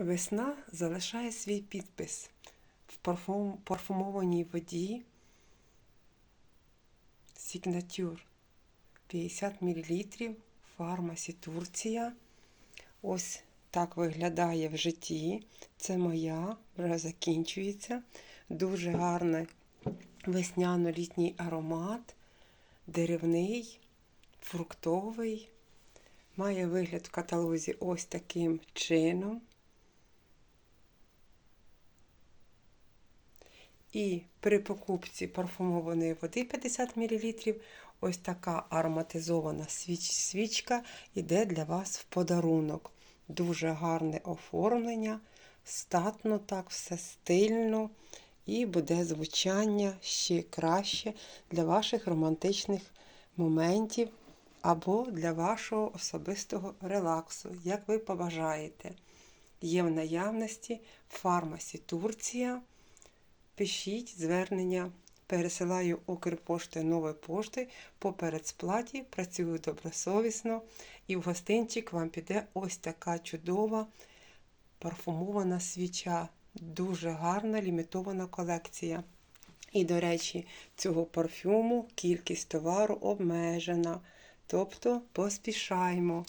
Весна залишає свій підпис в парфум, парфумованій воді Signature 50 мл фармасі Турція. Ось так виглядає в житті. Це моя, вже закінчується. Дуже гарний весняно-літній аромат, деревний, фруктовий. Має вигляд в каталозі ось таким чином. І при покупці парфумованої води 50 мл ось така ароматизована свіч, свічка йде для вас в подарунок. Дуже гарне оформлення, статно так, все стильно, і буде звучання ще краще для ваших романтичних моментів або для вашого особистого релаксу, як ви побажаєте. Є в наявності фармасі Турція. Пишіть звернення, пересилаю Укрпоштою нової пошти по передсплаті, працюю добросовісно, і в гостинчик вам піде ось така чудова парфумована свіча. Дуже гарна лімітована колекція. І, до речі, цього парфюму кількість товару обмежена. Тобто поспішаємо.